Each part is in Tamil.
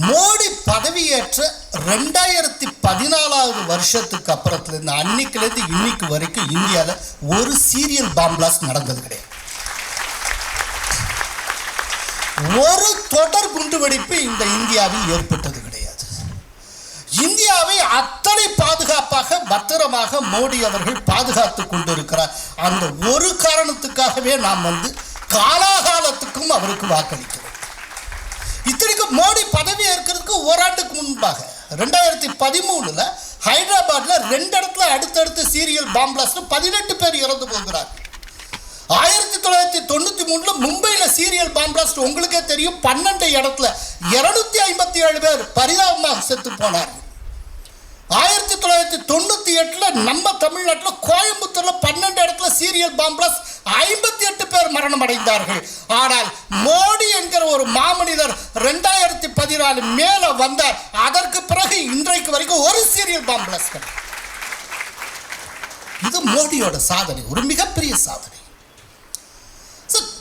மோடி பதவியேற்ற ரெண்டாயிரத்தி பதினாலாவது வருஷத்துக்கு அப்புறத்துல இருந்து அன்னைக்குலேருந்து இன்னைக்கு வரைக்கும் இந்தியாவில் ஒரு சீரியல் பாம்பிளாஸ்ட் நடந்தது கிடையாது. ஒரு தொடர் குண்டுவெடிப்பு இந்த இந்தியாவில் ஏற்பட்டது கிடையாது. இந்தியாவை அத்தனை பாதுகாப்பாக பத்திரமாக மோடி அவர்கள் பாதுகாத்து கொண்டிருக்கிறார். அந்த ஒரு காரணத்துக்காகவே நாம் வந்து காலாகாலத்துக்கும் அவருக்கு வாக்களிக்கிறோம். இத்தனைக்கும் மோடி பதவி ஏற்கிறதுக்கு ஓராண்டுக்கு முன்பாக ரெண்டாயிரத்தி பதிமூணுல ஹைதராபாத்ல ரெண்டு இடத்துல அடுத்தடுத்து சீரியல் பாம்பிளாஸ்ட் பதினெட்டு பேர் இறந்து போகிறார். ஆயிரத்தி தொள்ளாயிரத்தி தொண்ணூற்றி மூணில் மும்பையில் சீரியல் பாம்பிளாஸ்ட் உங்களுக்கே தெரியும் பன்னெண்டு இடத்துல இருநூத்தி ஐம்பத்தி ஏழு பேர் பரிதாபமாக செத்து போனார் ஆயிரத்தி தொள்ளாயிரத்தி தொண்ணூற்றி எட்டில் நம்ம தமிழ்நாட்டில் கோயம்புத்தூரில் பன்னெண்டு இடத்துல சீரியல் பாம்பிளஸ் ஐம்பத்தி எட்டு பேர் மரணம் அடைந்தார்கள் ஆனால் மோடி என்கிற ஒரு மாமனிதர் ரெண்டாயிரத்தி பதினாலு மேலே வந்தார். அதற்கு பிறகு இன்றைக்கு வரைக்கும் ஒரு சீரியல் பாம்பிளஸ் இது மோடியோட சாதனை ஒரு மிகப்பெரிய சாதனை.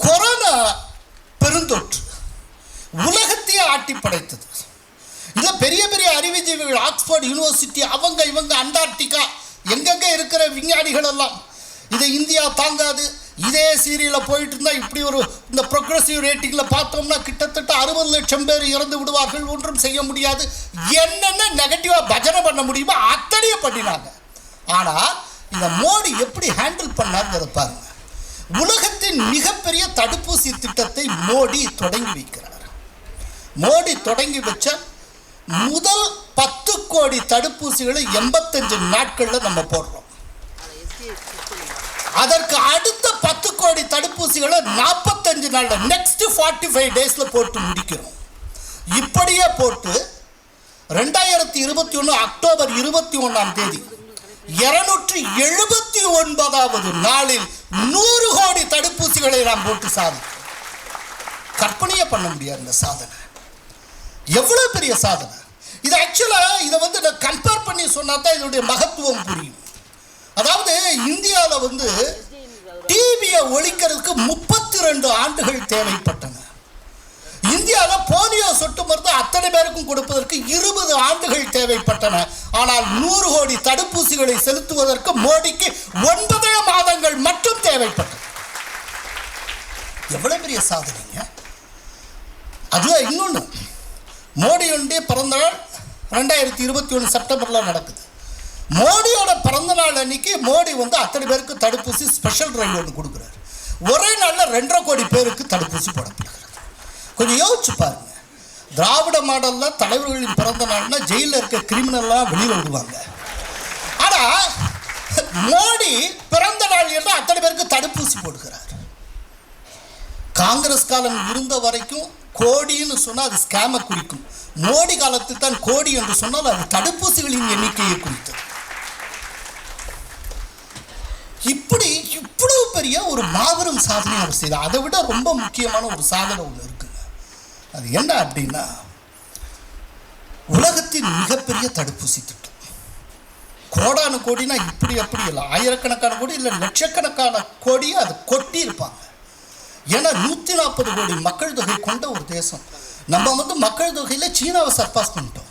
கொரோனா பெருந்தொற்று உலகத்தையே ஆட்டி படைத்தது இதில் பெரிய பெரிய அறிவுஜீவிகள் ஆக்ஸ்போர்ட் யூனிவர்சிட்டி அவங்க இவங்க அண்டார்டிகா எங்கெங்க இருக்கிற விஞ்ஞானிகள் எல்லாம் இதை இந்தியா தாங்காது. இதே சீரியலில் போயிட்டு இருந்தால் இப்படி ஒரு இந்த ப்ரொக்ரஸிவ் ரேட்டிங்கில் பார்த்தோம்னா கிட்டத்தட்ட அறுபது லட்சம் பேர் இறந்து விடுவார்கள். ஒன்றும் செய்ய முடியாது. என்னென்ன நெகட்டிவாக பஜனை பண்ண முடியுமோ அத்தனையும் பண்ணினாங்க. ஆனால் இந்த மோடி எப்படி ஹேண்டில் பண்ணாருங்கிறத பாருங்க. உலகத்தின் மிகப்பெரிய தடுப்பூசி திட்டத்தை மோடி தொடங்கி வைக்கிறார். மோடி தொடங்கி வச்ச முதல் பத்து கோடி தடுப்பூசிகளை எண்பத்தஞ்சு நாட்களில் நம்ம போடுறோம். அதற்கு அடுத்த பத்து கோடி தடுப்பூசிகளை நாற்பத்தஞ்சு நாளில் நெக்ஸ்ட் ஃபார்ட்டி ஃபைவ் டேஸில் போட்டு முடிக்கிறோம். இப்படியே போட்டு ரெண்டாயிரத்தி இருபத்தி ஒன்று அக்டோபர் இருபத்தி ஒன்றாம் தேதி இருநூற்றி எழுபத்தி ஒன்பதாவது நாளில் நூறு கோடி தடுப்பூசிகளை நாம் போட்டு சாதிக்கிறோம். கற்பனையே பண்ண முடியாது இந்த சாதனை. எவ்வளோ பெரிய சாதனை? இது ஆக்சுவலாக இதை வந்து நான் கம்பேர் பண்ணி சொன்னால் தான் இதனுடைய மகத்துவம் புரியும். அதாவது இந்தியாவில் வந்து டிவியை ஒழிக்கிறதுக்கு முப்பத்தி ரெண்டு ஆண்டுகள் தேவைப்பட்டன. இந்தியாவில் போலியோ சொட்டு மருந்து அத்தனை பேருக்கும் கொடுப்பதற்கு இருபது ஆண்டுகள் தேவைப்பட்டன. ஆனால் நூறு கோடி தடுப்பூசிகளை செலுத்துவதற்கு மோடிக்கு ஒன்பதே மாதங்கள் மட்டும் தேவைப்பட்டது எவ்வளவு பெரிய சாதனைங்க? அதுல இன்னொன்று மோடியுடைய பிறந்தநாள் ரெண்டாயிரத்தி இருபத்தி ஒன்று செப்டம்பரில் நடக்குது. மோடியோட பிறந்தநாள் அன்னைக்கு மோடி வந்து அத்தனை பேருக்கு தடுப்பூசி ஸ்பெஷல் ரயில் ஒன்று கொடுக்குறாரு. ஒரே நாளில் ரெண்டரை கோடி பேருக்கு தடுப்பூசி போடப்படுகிறது. கொஞ்சம் யோசிச்சு பாருங்க. திராவிட மாடலில் தலைவர்களின் பிறந்த நாள்னா ஜெயிலில் இருக்க கிரிமினல்லாம் வெளியில் விடுவாங்க ஆனால் மோடி பிறந்த நாள் என்று அத்தனை பேருக்கு தடுப்பூசி போடுகிறார். காங்கிரஸ் காலம் இருந்த வரைக்கும் கோடின்னு சொன்னால் அது ஸ்கேமை குறிக்கும். மோடி காலத்தில் தான் கோடி என்று சொன்னால் அது தடுப்பூசிகளின் எண்ணிக்கையை குறித்தது. இப்படி இவ்வளவு பெரிய ஒரு மாபெரும் சாதனை அவர் செய்தார். அதை விட ரொம்ப முக்கியமான ஒரு சாதனை ஒன்று இருக்குங்க. அது என்ன அப்படின்னா உலகத்தின் மிகப்பெரிய தடுப்பூசி திட்டம். கோடான கோடினா இப்படி அப்படி இல்லை ஆயிரக்கணக்கான கோடி இல்லை லட்சக்கணக்கான கோடியை அது கொட்டி இருப்பாங்க ஏன்னா நூற்றி நாற்பது கோடி மக்கள் தொகை கொண்ட ஒரு தேசம். நம்ம வந்து மக்கள் தொகையில் சீனாவை சர்பாஸ் பண்ணிட்டோம்.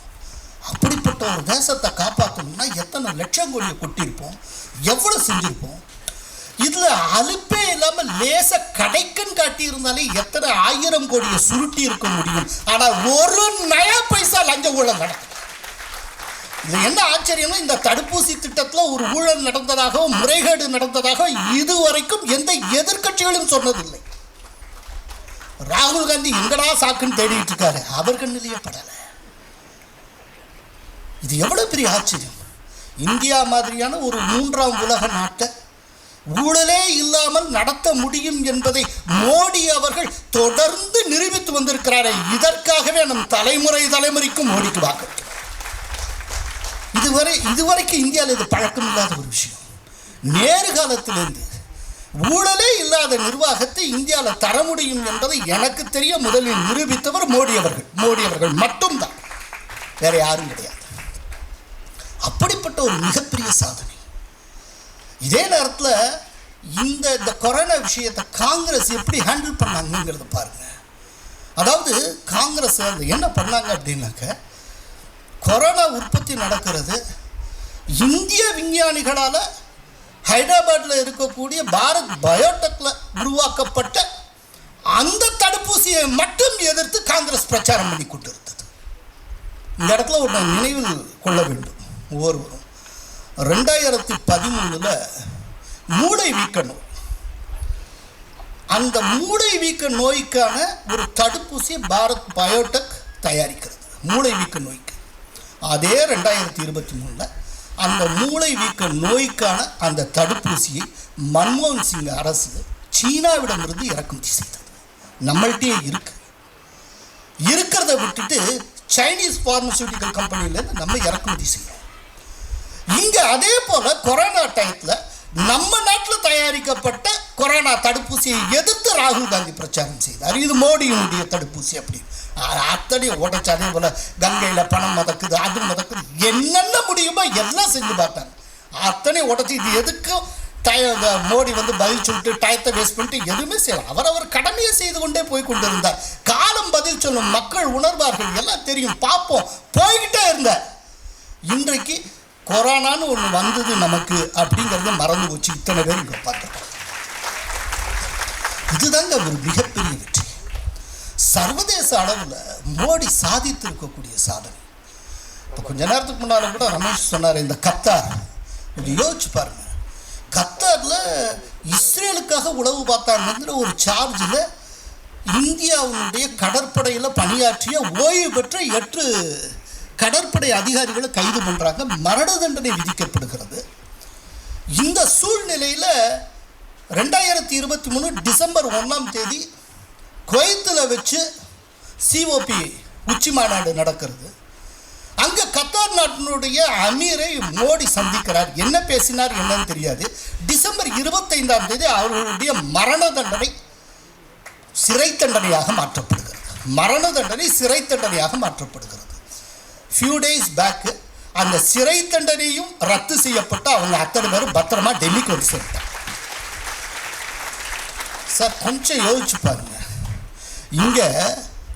அப்படிப்பட்ட ஒரு தேசத்தை காப்பாற்றணும்னா எத்தனை லட்சம் கோடியை கொட்டியிருப்போம்? எவ்வளோ செஞ்சுருப்போம்? இதில் அலுப்பே இல்லாமல் லேச கடைக்குன்னு காட்டி இருந்தாலே எத்தனை ஆயிரம் கோடியை சுருட்டி இருக்க முடியும்? ஆனால் ஒரு நயா பைசா லஞ்ச ஊழல் நடக்கும். இது என்ன ஆச்சரியம்னா இந்த தடுப்பூசி திட்டத்தில் ஒரு ஊழல் நடந்ததாகவும் முறைகேடு நடந்ததாக இதுவரைக்கும் எந்த எதிர்க்கட்சிகளும் சொன்னதில்லை. ராகுல் காந்தி எங்கடா சாக்குன்னு தேடிட்டு இருக்காரு. அவர் கண்ணிலேயே படலை. இது எவ்வளவு பெரிய ஆச்சரியம்? இந்தியா மாதிரியான ஒரு மூன்றாம் உலக நாட்டை ஊழலே இல்லாமல் நடத்த முடியும் என்பதை மோடி அவர்கள் தொடர்ந்து நிரூபித்து வந்திருக்கிறாரே. இதற்காகவே நம் தலைமுறை தலைமுறைக்கும் மோடிக்கு வாக்களிக்கிறோம் இதுவரை இதுவரைக்கும் இந்தியாவில் இது பழக்கம் இல்லாத ஒரு விஷயம். நேரு காலத்திலிருந்து ஊழலே இல்லாத நிர்வாகத்தை இந்தியாவில் தர முடியும் என்பதை எனக்கு தெரிய முதலில் நிரூபித்தவர் மோடி அவர்கள். மோடி அவர்கள் மட்டும்தான். வேற யாரும் கிடையாது. அப்படிப்பட்ட ஒரு மிகப்பெரிய சாதனை. இதே நேரத்தில் இந்த இந்த கொரோனா விஷயத்தை காங்கிரஸ் எப்படி ஹேண்டில் பண்ணாங்கங்கிறத பாருங்க. அதாவது காங்கிரஸ் அந்த என்ன பண்ணாங்க அப்படின்னாக்க கொரோனா உற்பத்தி நடக்கிறது இந்திய விஞ்ஞானிகளால் ஹைதராபாத்தில் இருக்கக்கூடிய பாரத் பயோடெக்கில் உருவாக்கப்பட்ட அந்த தடுப்பூசியை மட்டும் எதிர்த்து காங்கிரஸ் பிரச்சாரம் பண்ணி கொண்டிருந்தது. இந்த இடத்துல ஒரு நினைவில் கொள்ள வேண்டும். ஒவ்வொருவரும். ரெண்டாயிரத்தி பதிமூணில் மூளை வீக்க நோய். அந்த மூளை வீக்க நோய்க்கான ஒரு தடுப்பூசியை பாரத் பயோடெக் தயாரிக்கிறது. மூளை வீக்க நோய்க்கு. அதே ரெண்டாயிரத்தி இருபத்தி மூணில் அந்த மூளை வீக்க நோய்க்கான அந்த தடுப்பூசியை மன்மோகன் சிங் அரசு சீனாவிடமிருந்து இறக்குமதி செய்தது நம்மள்கிட்டயே இருக்கு. இருக்கிறத விட்டுட்டு சைனீஸ் பார்மசூட்டிக்கல் கம்பெனிலேருந்து நம்ம இறக்குமதி செய்யணும் இங்கே அதே போல் கொரோனா டயத்தில் நம்ம நாட்டில் தயாரிக்கப்பட்ட கொரோனா தடுப்பூசியை எதிர்த்து ராகுல் காந்தி பிரச்சாரம் செய்தார். இது மோடியினுடைய தடுப்பூசி அப்படின்னு. அத்தடி அத்தனை உடைச்சு அதே போல் கங்கையில் பணம் மதக்குது அது மதக்குது. என்னென்ன முடியுமோ எல்லாம் செஞ்சு பார்த்தாங்க அத்தனை உடச்சி இது எதுக்கும் டய மோடி வந்து பதில் சொல்லிட்டு டயத்தை வேஸ்ட் பண்ணிட்டு எதுவுமே செய்யலாம் அவரவர் கடமையை செய்து கொண்டே போய் கொண்டிருந்தார். காலம் பதில் சொல்லும் மக்கள் உணர்வார்கள் எல்லாம் தெரியும். பார்ப்போம். போய்கிட்டே இருந்தார் இன்றைக்கு கொரோனான்னு ஒன்று வந்தது நமக்கு அப்படிங்கிறத மறந்து போச்சு. இத்தனை பேர் இங்கே பார்த்துருக்கோம் இதுதாங்க ஒரு மிகப்பெரிய சர்வதேச அளவில் மோடி சாதித்து இருக்கக்கூடிய சாதனை. இப்போ கொஞ்ச நேரத்துக்கு முன்னால் கூட ரமேஷ் சொன்னார் இந்த கத்தார். கொஞ்சம் யோசிச்சு பாருங்க. கத்தாரில் இஸ்ரேலுக்காக உளவு பார்த்தாங்கிற ஒரு சார்ஜில் இந்தியாவினுடைய கடற்படையில் பணியாற்றிய ஓய்வு பெற்ற எட்டு கடற்படை அதிகாரிகளை கைது பண்ணுறாங்க மரண தண்டனை விதிக்கப்படுகிறது. இந்த சூழ்நிலையில் ரெண்டாயிரத்தி இருபத்தி மூணு டிசம்பர் ஒன்றாம் தேதி குவைத்தில் வச்சு சிஓபி உச்சி மாநாடு நடக்கிறது. அங்கே கத்தார் நாட்டினுடைய அமீரை மோடி சந்திக்கிறார். என்ன பேசினார் என்னன்னு தெரியாது. டிசம்பர் இருபத்தைந்தாம் தேதி அவர்களுடைய மரண தண்டனை சிறை தண்டனையாக மாற்றப்படுகிறது. மரண தண்டனை சிறை தண்டனையாக மாற்றப்படுகிறது. ஃபியூ டேஸ் பேக்கு அந்த சிறை தண்டனையும் ரத்து செய்யப்பட்டு அவங்க அத்தனை பேரும் பத்திரமா டெல்லிக்கு வந்து சேர்த்தாங்க சார் கொஞ்சம் யோசிச்சு பாருங்க. இங்கே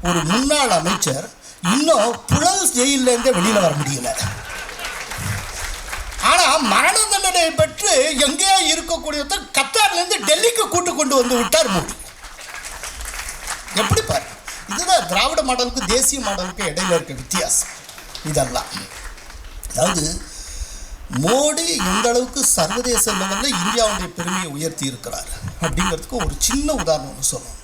ஒரு முன்னாள் அமைச்சர் இன்னும் புழல் ஜெயிலேருந்தே வெளியில் வர முடியல. ஆனால் மரண தண்டனை பெற்று எங்கேயோ இருக்கக்கூடியவர் கத்தார்லேருந்து டெல்லிக்கு கூட்டு கொண்டு வந்து விட்டார் மோடி. எப்படி பாரு? இதுதான் திராவிட மாடலுக்கு தேசிய மாடலுக்கு இடையில இருக்க வித்தியாசம். இதெல்லாம். அதாவது மோடி எந்த அளவுக்கு சர்வதேச லெவலில் இந்தியாவுடைய பெருமையை உயர்த்தி இருக்கிறார். அப்படிங்கிறதுக்கு ஒரு சின்ன உதாரணம் ஒன்று சொல்லணும்.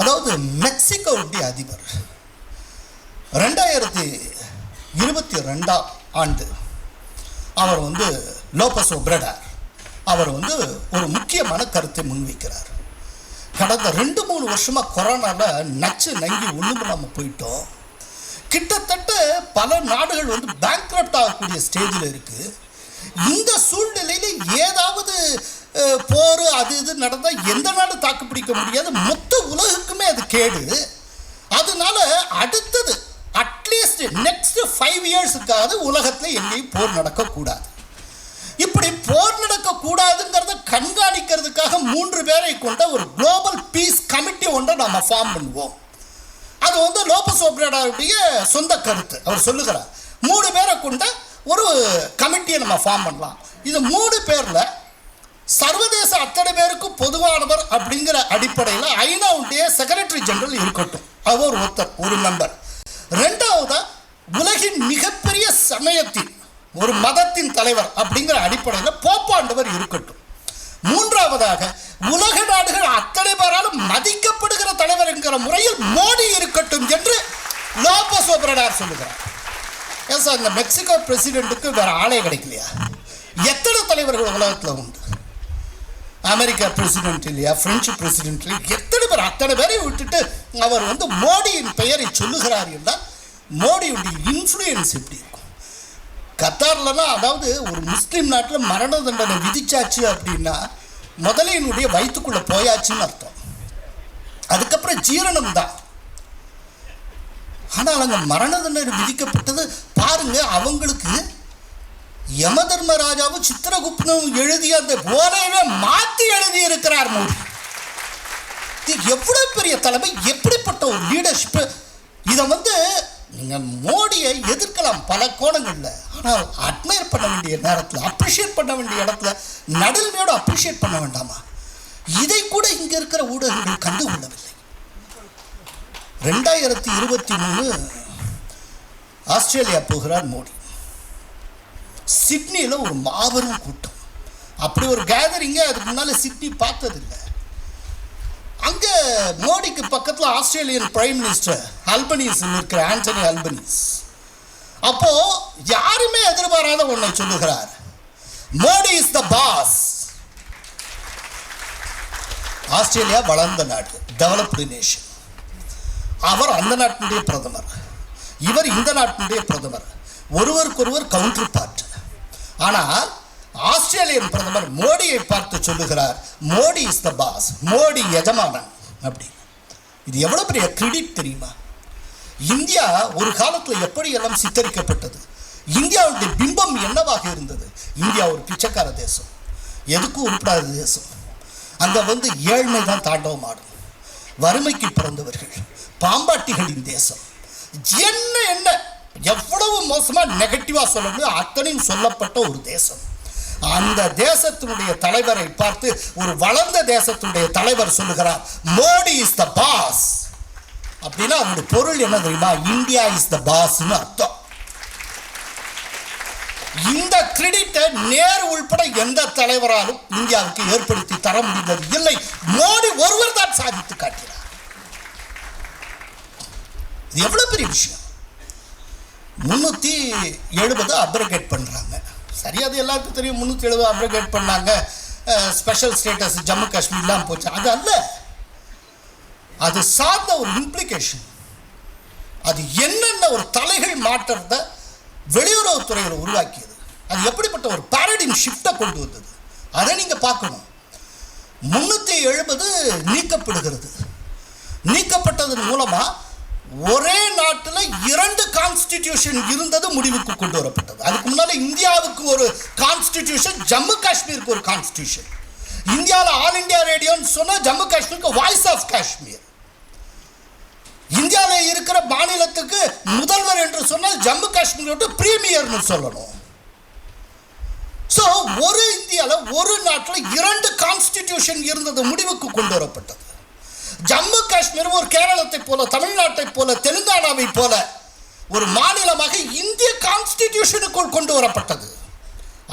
அதாவது மெக்சிகோவுடைய அதிபர். ரெண்டாயிரத்தி இருபத்தி ரெண்டாம் ஆண்டு அவர் வந்து லோபஸ் ஒப்ரடார். அவர் வந்து ஒரு முக்கியமான கருத்தை முன்வைக்கிறார். கடந்த ரெண்டு மூணு வருஷமாக கொரோனாவில் நச்சு நங்கி ஒன்றும் நம்ம போயிட்டோம். கிட்டத்தட்ட பல நாடுகள் வந்து பேங்க்ரப்ட் ஆகக்கூடிய ஸ்டேஜில் இருக்குது இந்த சூழ்நிலையில ஏதாவது போர் அது இது நடந்தால் எந்த நாடு தாக்கு பிடிக்க முடியாது. மொத்த உலகுக்குமே அது கேடு. அதனால அடுத்தது அட்லீஸ்ட் நெக்ஸ்ட் ஃபைவ் இயர்ஸுக்காவது உலகத்தில் எங்கேயும் போர் நடக்கக்கூடாது. இப்படி போர் நடக்கக்கூடாதுங்கிறத கண்காணிக்கிறதுக்காக மூன்று பேரை கொண்ட ஒரு குளோபல் பீஸ் கமிட்டி ஒன்றை நம்ம ஃபார்ம் பண்ணுவோம். அது வந்து லோபஸ் ஓப்ரேடாருடைய சொந்த கருத்து. அவர் சொல்லுகிறார். மூணு பேரை கொண்ட ஒரு கமிட்டியை நம்ம ஃபார்ம் பண்ணலாம். இது மூணு பேரில் சர்வதேச அத்தனை பேருக்கும் பொதுவானவர் அப்படிங்கிற அடிப்படையில் ஐநாவுடைய செக்ரட்டரி ஜெனரல் இருக்கட்டும். அவர் ஒருத்தர் ஒரு மெம்பர் ரெண்டாவதா உலகின் மிகப்பெரிய சமயத்தின் ஒரு மதத்தின் தலைவர் அப்படிங்கிற அடிப்படையில் போப்பாண்டவர் இருக்கட்டும். மூன்றாவதாக உலக நாடுகள் அத்தனை பேராலும் மதிக்கப்படுகிற தலைவர் என்கிற முறையில் மோடி இருக்கட்டும் என்று லோபஸ் ஒபரடார் சொல்லுகிறார். ஏன் சார் இந்த மெக்சிகோ பிரசிடென்ட்டுக்கு வேற ஆளே கிடைக்கலையா? எத்தனை தலைவர்கள் உலகத்தில் உண்டு? அமெரிக்கா பிரசிடென்ட் இல்லையா பிரெஞ்சு பிரசிடென்ட் இல்லையா எத்தனை பேர் அத்தனை பேரையும் விட்டுட்டு அவர் வந்து மோடியின் பெயரை சொல்லுகிறார் என்றால் மோடியுடைய இன்ஃப்ளூயன்ஸ் எப்படி இருக்கும்? கத்தார்லலாம் அதாவது ஒரு முஸ்லீம் நாட்டில் மரண தண்டனை விதிச்சாச்சு அப்படின்னா முதலையினுடைய வயிற்றுக்குள்ளே போயாச்சுன்னு அர்த்தம். அதுக்கப்புறம் ஜீரணம் தான். ஆனால் அங்கே மரண தண்டனை விதிக்கப்பட்டது பாருங்க அவங்களுக்கு யம தர்மராஜாவும் சித்திரகுப்தனும் எழுதிய அந்த போதையவே மாற்றி எழுதி இருக்கிறார் மோடி இது எவ்வளவு பெரிய தலைமை எப்படிப்பட்ட ஒரு லீடர்ஷிப்பு இதை வந்து நீங்கள் மோடியை எதிர்க்கலாம் பல கோணங்களில். ஆனால் அட்மையர் பண்ண வேண்டிய நேரத்தில் அப்ரிஷியேட் பண்ண வேண்டிய இடத்துல நடுநிலையோடு அப்ரிஷியேட் பண்ண வேண்டாமா? இதை கூட இங்கே இருக்கிற ஊடகங்கள் கண்டுகொள்ளவில்லை ரெண்டாயிரத்தி இருபத்தி மூணு ஆஸ்திரேலியா போகிறார் மோடி. சிட்னியில் ஒரு மாபெரும் கூட்டம். அப்படி ஒரு கேதரிங்கே அதுக்கு முன்னால் சிட்னி பார்த்ததில்லை. அங்கே மோடிக்கு பக்கத்தில் ஆஸ்திரேலியன் பிரைம் மினிஸ்டர் அல்பனீஸ் இருக்கிற ஆண்டனி அல்பனீஸ். அப்போ யாருமே எதிர்பாராத ஒன்றை சொல்லுகிறார். Modi is the boss Australia வளர்ந்த நாடு டெவலப்டு நேஷன் அவர் அந்த நாட்டினுடைய பிரதமர். இவர் இந்த நாட்டினுடைய பிரதமர். ஒருவருக்கொருவர் கவுண்டர் பார்ட் ஆனால் ஆஸ்திரேலியன் பிரதமர் மோடியை பார்த்து சொல்லுகிறார் Modi is the boss Modi எஜமானன். அப்படி. இது எவ்வளோ பெரிய கிரெடிட் தெரியுமா? இந்தியா ஒரு காலத்தில் எப்படியெல்லாம் சித்தரிக்கப்பட்டது? இந்தியாவுடைய பிம்பம் என்னவாக இருந்தது? இந்தியா ஒரு பிச்சைக்கார தேசம். எதுக்கும் உருப்படாத தேசம். அங்கே வந்து ஏழ்மை தான் தாண்டவம் ஆடும். வறுமைக்கு பிறந்தவர்கள். பாம்பாட்டிகளின் தேசம். என்ன என்ன? எவ்வளவு மோசமாக நெகட்டிவாக சொல்ல முடியும் அத்தனையும் சொல்லப்பட்ட ஒரு தேசம். அந்த தேசத்தினுடைய தலைவரை பார்த்து ஒரு வளர்ந்த தேசத்தினுடைய தலைவர் சொல்லுகிறார் மோடி இஸ் த பாஸ் அப்படின்னா அவனுடைய பொருள் என்ன தெரியுமா? இந்தியா இஸ் த பாஸ்னு அர்த்தம். இந்த கிரெடிட்டை நேரு உள்பட எந்த தலைவராலும் இந்தியாவுக்கு ஏற்படுத்தி தர முடிந்தது இல்லை. மோடி ஒருவர் தான் சாதித்து காட்டினார். இது எவ்வளவு பெரிய விஷயம். முந்நூற்றி எழுபது அப்ரகேட் பண்ணுறாங்க சரி அது எல்லாருக்கும் தெரியும். முந்நூற்றி எழுபது அப்ரகேட் பண்ணாங்க. ஸ்பெஷல் ஸ்டேட்டஸ் ஜம்மு காஷ்மீர்லாம் போச்சு. அது அல்ல. அது சார்ந்த ஒரு இம்ப்ளிகேஷன் அது என்னென்ன ஒரு தலைகள் மாற்றத்தை வெளியுறவுத்துறையில் உருவாக்கியது. அது எப்படிப்பட்ட ஒரு பேரடிம் ஷிஃப்டை கொண்டு வந்தது? அதை நீங்கள் பார்க்கணும். முன்னூற்றி எழுபது நீக்கப்படுகிறது. நீக்கப்பட்டதன் மூலமாக ஒரே நாட்டில் இரண்டு கான்ஸ்டிடியூஷன் இருந்தது முடிவுக்கு கொண்டு வரப்பட்டது. அதுக்கு முன்னால் இந்தியாவுக்கு ஒரு கான்ஸ்டிடியூஷன் ஜம்மு காஷ்மீருக்கு ஒரு கான்ஸ்டிடியூஷன் இந்தியாவில் ஆல் இந்தியா ரேடியோன்னு சொன்னால் ஜம்மு காஷ்மீருக்கு வாய்ஸ் ஆஃப் காஷ்மீர் இந்தியாவில் இருக்கிற மாநிலத்துக்கு முதல்வர் என்று சொன்னால் ஜம்மு காஷ்மீரோட பிரீமியர்னு சொல்லணும். ஸோ ஒரு இந்தியாவில் ஒரு நாட்டில் இரண்டு கான்ஸ்டிடியூஷன் இருந்தது முடிவுக்கு கொண்டு வரப்பட்டது. ஜம்மு காஷ்மீர் ஒரு கேரளத்தை போல தமிழ்நாட்டை போல தெலுங்கானாவை போல ஒரு மாநிலமாக இந்திய கான்ஸ்டிடியூஷனுக்குள் கொண்டு வரப்பட்டது.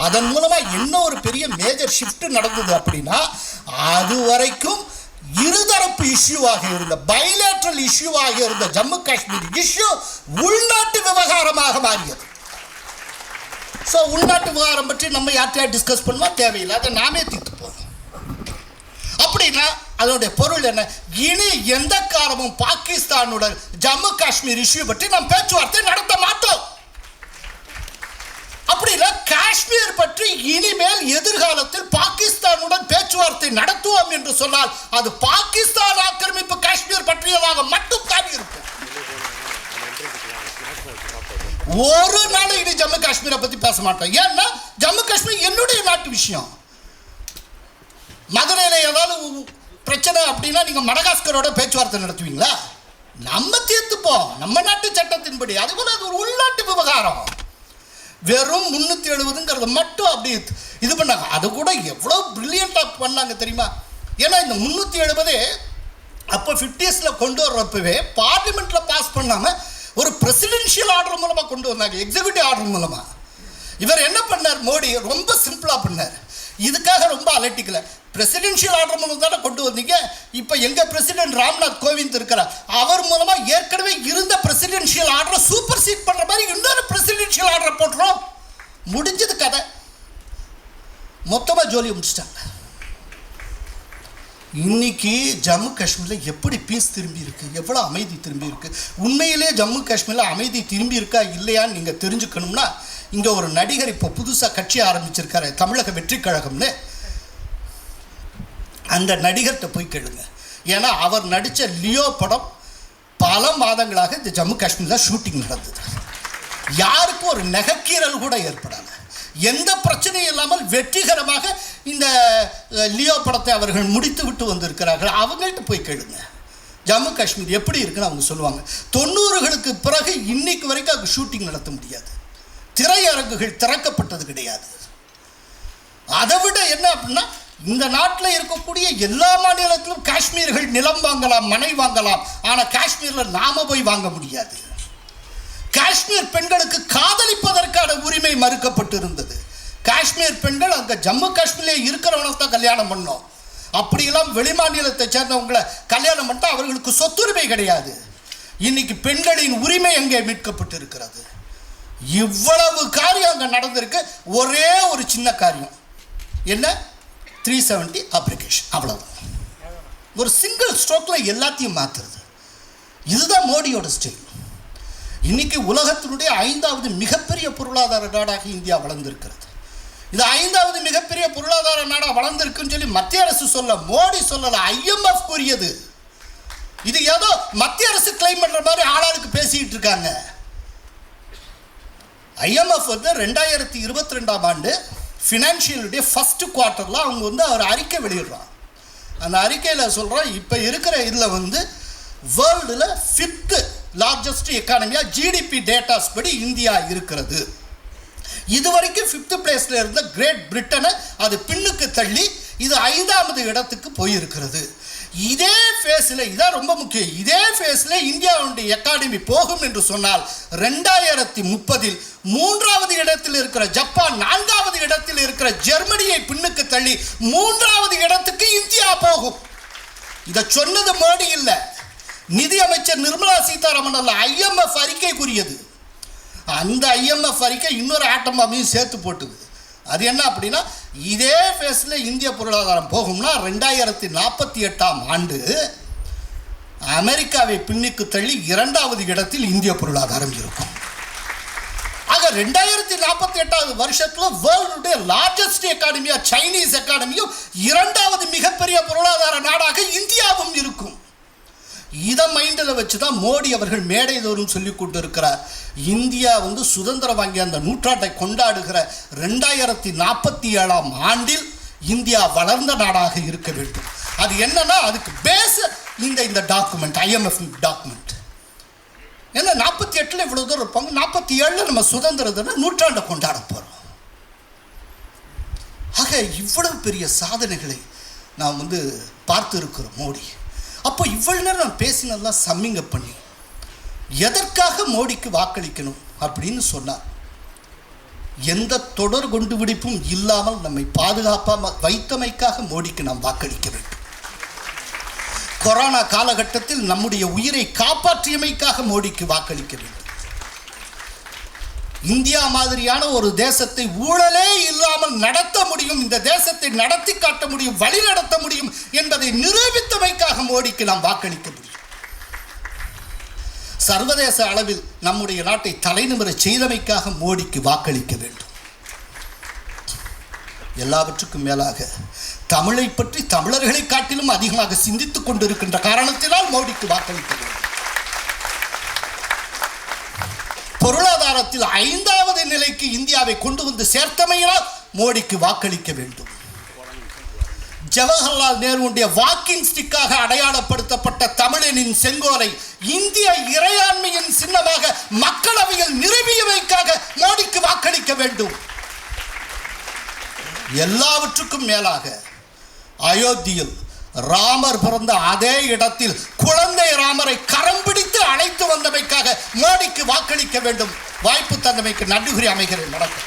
அதன் மூலமாக என்ன ஒரு பெரிய மேஜர் ஷிஃப்ட் நடந்தது அப்படின்னா அது வரைக்கும் இருதரப்பு இஷ்யூவாக இருந்த பைலேட்ரல் இஷ்யூவாக இருந்த ஜம்மு காஷ்மீர் இஷ்யூ உள்நாட்டு விவகாரமாக மாறியது. ஸோ உள்நாட்டு விவகாரம் பற்றி நம்ம யார்கிட்டயா டிஸ்கஸ் பண்ணலாம் தேவையில்லை. அதை நாமே தீர்த்து அப்படின்னா அதனுடைய பொருள் என்ன? இனி எந்த காலமும் பாகிஸ்தானுடன் ஜம்மு காஷ்மீர் இஷ்யூ பற்றி நாம் பேச்சுவார்த்தை நடத்த மாட்டோம். அப்படின்னா காஷ்மீர் பற்றி இனிமேல் எதிர்காலத்தில் பாகிஸ்தானுடன் பேச்சுவார்த்தை நடத்துவோம் என்று சொன்னால் அது பாகிஸ்தான் ஆக்கிரமிப்பு காஷ்மீர் பற்றியதாக மட்டும் தான் இருக்கும். ஒரு நாள் இனி ஜம்மு காஷ்மீரை பத்தி பேச மாட்டோம். ஏன்னா ஜம்மு காஷ்மீர் என்னுடைய நாட்டு விஷயம். மதுரையில் ஏதாவது பிரச்சனை அப்படின்னா நீங்கள் மடகாஸ்கரோட பேச்சுவார்த்தை நடத்துவீங்களா? நம்ம தீர்த்துப்போம். நம்ம நாட்டு சட்டத்தின்படி. அதுபோல் அது ஒரு உள்நாட்டு விவகாரம். வெறும் முந்நூற்றி எழுபதுங்கிறத மட்டும் அப்படி இது பண்ணாங்க. அது கூட எவ்வளோ ப்ரில்லியண்ட்டாக பண்ணாங்க தெரியுமா? ஏன்னா இந்த முந்நூற்றி எழுபதே அப்போ ஃபிஃப்டிஸில் கொண்டு வர்றப்பவே பார்லிமெண்ட்டில் பாஸ் பண்ணாமல் ஒரு பிரசிடென்ஷியல் ஆர்டர் மூலமாக கொண்டு வந்தாங்க. எக்ஸிக்யூட்டிவ் ஆர்டர் மூலமாக இவர் என்ன பண்ணார் மோடி? ரொம்ப சிம்பிளாக பண்ணார். இதுக்காக ரொம்ப அலட்டிக்கல. பிரசிடென்ஷியல் ஆர்டர் மூலம் தானே கொண்டு வந்தீங்க. இப்போ எங்கள் பிரசிடென்ட் ராம்நாத் கோவிந்த் இருக்கிறார். அவர் மூலமாக ஏற்கனவே இருந்த பிரசிடென்ஷியல் ஆர்டரை சூப்பர் சீட் பண்ணுற மாதிரி இன்னொரு பிரசிடென்ஷியல் ஆர்டரை போட்டுறோம். முடிஞ்சது கதை. மொத்தமாக ஜோலியை முடிச்சிட்டாங்க. இன்னைக்கு ஜம்மு காஷ்மீரில் எப்படி பீஸ் திரும்பி இருக்கு? எவ்வளோ அமைதி திரும்பி இருக்கு? உண்மையிலே ஜம்மு காஷ்மீரில் அமைதி திரும்பி இருக்கா இல்லையான்னு நீங்கள் தெரிஞ்சுக்கணும்னா இங்கே ஒரு நடிகர் இப்போ புதுசாக கட்சி ஆரம்பிச்சிருக்காரு தமிழக வெற்றி கழகம்னு. அந்த நடிகர்கிட்ட போய் கேளுங்க. ஏன்னா அவர் நடித்த லியோ படம் பல மாதங்களாக இந்த ஜம்மு காஷ்மீரில் ஷூட்டிங் நடந்தது. யாருக்கும் ஒரு நெகக்கீரல் கூட ஏற்படாது எந்த பிரச்சனையும் இல்லாமல் வெற்றிகரமாக இந்த லியோ படத்தை அவர்கள் முடித்து விட்டு வந்திருக்கிறார்கள். அவங்கள்ட்ட போய் கேளுங்க. ஜம்மு காஷ்மீர் எப்படி இருக்குன்னு அவங்க சொல்லுவாங்க. தொண்ணூறுகளுக்கு பிறகு இன்னைக்கு வரைக்கும் அங்கே ஷூட்டிங் நடத்த முடியாது. திரையரங்குகள் திறக்கப்பட்டது கிடையாது. அதை விட என்ன அப்படின்னா இந்த நாட்டில் இருக்கக்கூடிய எல்லா மாநிலத்திலும் காஷ்மீர்கள் நிலம் வாங்கலாம் மனை வாங்கலாம். ஆனால் காஷ்மீரில் நாம போய் வாங்க முடியாது. காஷ்மீர் பெண்களுக்கு காதலிப்பதற்கான உரிமை மறுக்கப்பட்டிருந்தது. காஷ்மீர் பெண்கள் அங்கே ஜம்மு காஷ்மீர்ல இருக்கிறவனை தான் கல்யாணம் பண்ணோம். அப்படியெல்லாம் வெளிமாநிலத்தை சேர்ந்தவங்களை கல்யாணம் பண்ணால் அவர்களுக்கு சொத்துரிமை கிடையாது. இன்னைக்கு பெண்களின் உரிமை அங்கே மீட்கப்பட்டிருக்கிறது. இவ்வளவு காரியம் அங்கே நடந்திருக்கு. ஒரே ஒரு சின்ன காரியம். என்ன? த்ரீ செவன்ட்டி அப்ளிகேஷன் அவ்வளோதான் ஒரு சிங்கிள் ஸ்ட்ரோக்கில் எல்லாத்தையும் மாற்றுறது இதுதான் மோடியோட ஸ்டைல் இன்னைக்கு உலகத்தினுடைய ஐந்தாவது மிகப்பெரிய பொருளாதார நாடாக இந்தியா வளர்ந்திருக்கிறது. இது ஐந்தாவது மிகப்பெரிய பொருளாதார நாடாக வளர்ந்திருக்குன்னு சொல்லி மத்திய அரசு சொல்ல மோடி சொல்லல ஐஎம்எஃப் கூறியது. இது ஏதோ மத்திய அரசு கிளைம் பண்ற மாதிரி ஆளாளுக்கு பேசிட்டு இருக்காங்க. ஐஎம்எஃப் வந்து ரெண்டாயிரத்தி இருபத்தி ரெண்டாம் ஆண்டு ஃபினான்ஷியலுடைய ஃபஸ்ட்டு குவார்ட்டரில் அவங்க வந்து அவர் அறிக்கை வெளியிடுறான் அந்த அறிக்கையில் சொல்கிறோம் இப்போ இருக்கிற இதில் வந்து வேர்ல்டில் ஃபிஃப்த்து லார்ஜஸ்ட் எக்கானமியாக ஜிடிபி டேட்டாஸ் படி இந்தியா இருக்கிறது. இதுவரைக்கும் ஃபிஃப்த்து பிளேஸில் இருந்த கிரேட் பிரிட்டனை அது பின்னுக்கு தள்ளி இது ஐந்தாவது இடத்துக்கு போயிருக்கிறது. இதே ஃபேஸில் இதான் ரொம்ப முக்கியம் இதே ஃபேஸில் இந்தியாவுடைய எக்கானமி போகும் என்று சொன்னால் ரெண்டாயிரத்தி முப்பதில் மூன்றாவது இடத்தில் இருக்கிற ஜப்பான் நான்காவது இடத்தில் இருக்கிற ஜெர்மனியை பின்னுக்கு தள்ளி மூன்றாவது இடத்துக்கு இந்தியா போகும். இதை சொன்னது மோடி இல்லை. நிதியமைச்சர் நிர்மலா சீதாராமன் அல்ல ஐஎம்எஃப் அறிக்கை கூறியது அந்த ஐஎம்எஃப் அறிக்கை இன்னொரு ஆட்டம் பாம்பையும் சேர்த்து போட்டுது. அது என்ன அப்படின்னா இதே ஃபேஸில் இந்திய பொருளாதாரம் போகும்னா ரெண்டாயிரத்தி நாற்பத்தி எட்டாம் ஆண்டு அமெரிக்காவை பின்னுக்கு தள்ளி இரண்டாவது இடத்தில் இந்திய பொருளாதாரம் இருக்கும். ஆக ரெண்டாயிரத்தி நாற்பத்தி எட்டாவது வருஷத்தில் வேர்ல்டுடைய லார்ஜஸ்ட் எக்கானமியா சைனீஸ் எக்கானமியும் இரண்டாவது மிகப்பெரிய பொருளாதார நாடாக இந்தியாவும் இருக்கும். இதை மைண்டில் வச்சு தான் மோடி அவர்கள் மேடை தோறும் சொல்லி கொண்டு இருக்கிறார் இந்தியா வந்து சுதந்திரம் வாங்கிய அந்த நூற்றாண்டை கொண்டாடுகிற ரெண்டாயிரத்தி நாற்பத்தி ஏழாம் ஆண்டில் இந்தியா வளர்ந்த நாடாக இருக்க வேண்டும். அது என்னன்னா அதுக்கு பேஸ் இந்த இந்த டாக்குமெண்ட் ஐஎம்எஃப் டாக்குமெண்ட் ஏன்னா நாற்பத்தி எட்டில் இவ்வளோ தூரம் இருப்பாங்க. நாற்பத்தி ஏழில் நம்ம சுதந்திரத்தை நூற்றாண்டை கொண்டாட போகிறோம் ஆக இவ்வளவு பெரிய சாதனைகளை நாம் வந்து பார்த்து இருக்கிறோம் மோடி. அப்போ இவ்வளோ நேரம் நான் பேசினதெல்லாம் சம்மிங்க பண்ணி எதற்காக மோடிக்கு வாக்களிக்கணும் அப்படின்னு சொன்னார். எந்த தொடர் குண்டு வெடிப்பும் இல்லாமல் நம்மை பாதுகாப்பாக வைத்தமைக்காக மோடிக்கு நாம் வாக்களிக்க வேண்டும். கொரோனா காலகட்டத்தில் நம்முடைய உயிரை காப்பாற்றியமைக்காக மோடிக்கு வாக்களிக்க வேண்டும். இந்தியா மாதிரியான ஒரு தேசத்தை ஊழலே இல்லாமல் நடத்த முடியும் இந்த தேசத்தை நடத்தி காட்ட முடியும் வழி நடத்த முடியும் என்பதை நிரூபித்தமைக்காக மோடிக்கு நாம் வாக்களிக்க முடியும். சர்வதேச அளவில் நம்முடைய நாட்டை தலைநிமிர செய்தமைக்காக மோடிக்கு வாக்களிக்க வேண்டும். எல்லாவற்றுக்கும் மேலாக தமிழை பற்றி தமிழர்களை காட்டிலும் அதிகமாக சிந்தித்துக் கொண்டிருக்கின்ற காரணத்தினால் மோடிக்கு வாக்களிக்க வேண்டும். பொருளாதாரத்தில் ஐந்தாவது நிலைக்கு இந்தியாவை கொண்டு வந்து சேர்த்தமையினால் மோடிக்கு வாக்களிக்க வேண்டும். ஜவஹர்லால் நேருடைய வாக்கிங் ஸ்டிக்காக அடையாளப்படுத்தப்பட்ட தமிழனின் செங்கோலை இந்திய இறையாண்மையின் சின்னமாக மக்களவையில் நிறுவியவைக்காக மோடிக்கு வாக்களிக்க வேண்டும். எல்லாவற்றுக்கும் மேலாக அயோத்தியில் ராமர் பிறந்த அதே இடத்தில் குழந்தை ராமரை கரம் பிடித்து அழைத்து வந்தமைக்காக மோடிக்கு வாக்களிக்க வேண்டும். வாய்ப்பு தந்தமைக்கு நன்றி கூறி அமைகிறேன். வணக்கம்.